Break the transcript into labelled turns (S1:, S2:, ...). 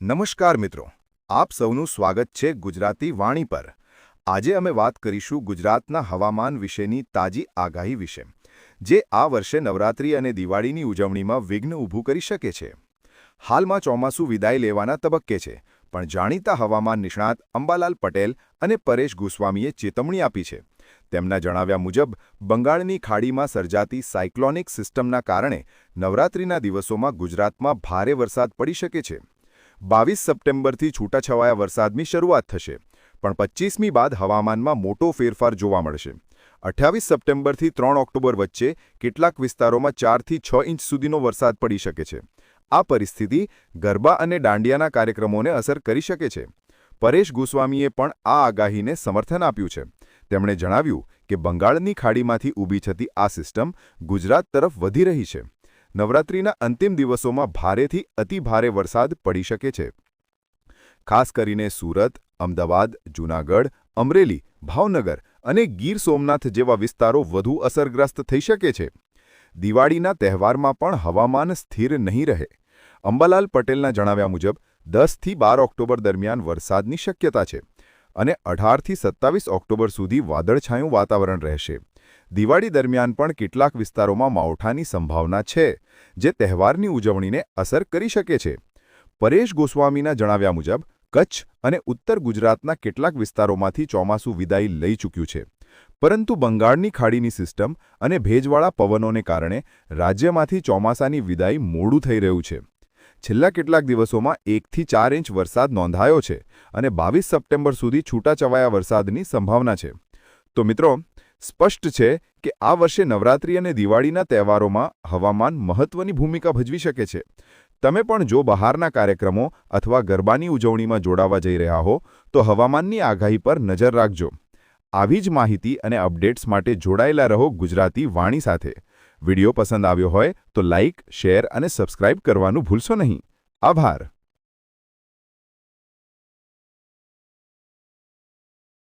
S1: નમસ્કાર મિત્રો. આપ સૌનું સ્વાગત છે ગુજરાતી વાણી પર. આજે અમે વાત કરીશું ગુજરાતના હવામાન વિશેની તાજી આગાહી વિશે, જે આ વર્ષે નવરાત્રી અને દિવાળીની ઉજવણીમાં વિઘ્ન ઊભું કરી શકે છે. હાલમાં ચોમાસું વિદાય લેવાના તબક્કે છે, પણ જાણીતા હવામાન નિષ્ણાત અંબાલાલ પટેલ અને પરેશ ગોસ્વામીએ ચેતવણી આપી છે. તેમના જણાવ્યા મુજબ, બંગાળની ખાડીમાં સર્જાતી સાયક્લોનિક સિસ્ટમના કારણે નવરાત્રિના દિવસોમાં ગુજરાતમાં ભારે વરસાદ પડી શકે છે. બાવીસ સપ્ટેમ્બરથી છૂટાછવાયા વરસાદની શરૂઆત થશે, પણ પચ્ચીસમી બાદ હવામાનમાં મોટો ફેરફાર જોવા મળશે. અઠ્યાવીસ સપ્ટેમ્બરથી ત્રણ ઓક્ટોબર વચ્ચે કેટલાક વિસ્તારોમાં ચારથી છ ઇંચ સુધીનો વરસાદ પડી શકે છે. આ પરિસ્થિતિ ગરબા અને દાંડિયાના કાર્યક્રમોને અસર કરી શકે છે. પરેશ ગોસ્વામીએ પણ આ આગાહીને સમર્થન આપ્યું છે. તેમણે જણાવ્યું કે બંગાળની ખાડીમાંથી ઊભી થતી આ સિસ્ટમ ગુજરાત તરફ વધી રહી છે. નવરાત્રિના અંતિમ દિવસોમાં ભારેથી અતિભારે વરસાદ પડી શકે છે. ખાસ કરીને સુરત, અમદાવાદ, જૂનાગઢ, અમરેલી, ભાવનગર અને ગીર સોમનાથ જેવા વિસ્તારો વધુ અસરગ્રસ્ત થઈ શકે છે. દિવાળીના તહેવારમાં પણ હવામાન સ્થિર નહીં રહે. અંબાલાલ પટેલના જણાવ્યા મુજબ, દસથી બાર ઓક્ટોબર દરમિયાન વરસાદની શક્યતા છે અને અઢારથી સત્તાવીસ ઓક્ટોબર સુધી વાદળછાયું વાતાવરણ રહેશે. દિવાળી દરમિયાન પણ કેટલાક વિસ્તારોમાં માવઠાની સંભાવના છે, જે તહેવારની ઉજવણીને અસર કરી શકે છે. પરેશ ગોસ્વામીના જણાવ્યા મુજબ, કચ્છ અને ઉત્તર ગુજરાતના કેટલાક વિસ્તારોમાંથી ચોમાસું વિદાય લઈ ચૂક્યું છે. પરંતુ બંગાળની ખાડીની સિસ્ટમ અને ભેજવાળા પવનોને કારણે રાજ્યમાંથી ચોમાસાની વિદાય મોડું થઈ રહ્યું છે. છેલ્લા કેટલાક દિવસોમાં એકથી ચાર ઇંચ વરસાદ નોંધાયો છે અને બાવીસ સપ્ટેમ્બર સુધી છૂટાછવાયા વરસાદની સંભાવના છે. તો મિત્રો સ્પષ્ટ છે કે આ વર્ષે નવરાત્રી અને દિવાળીના તહેવારોમાં હવામાન મહત્વની ભૂમિકા ભજવી શકે છે. તમે પણ જો બહારના કાર્યક્રમો અથવા ગરબાની ઉજવણીમાં જોડાવા જઈ રહ્યા હો, તો હવામાનની આગાહી પર નજર રાખજો. આવી જ માહિતી અને અપડેટ્સ માટે જોડાયેલા રહો ગુજરાતી વાણી સાથે. વિડિયો પસંદ આવ્યો હોય તો લાઇક શેર અને સબસ્ક્રાઇબ કરવાનું ભૂલશો નહીં. આભાર.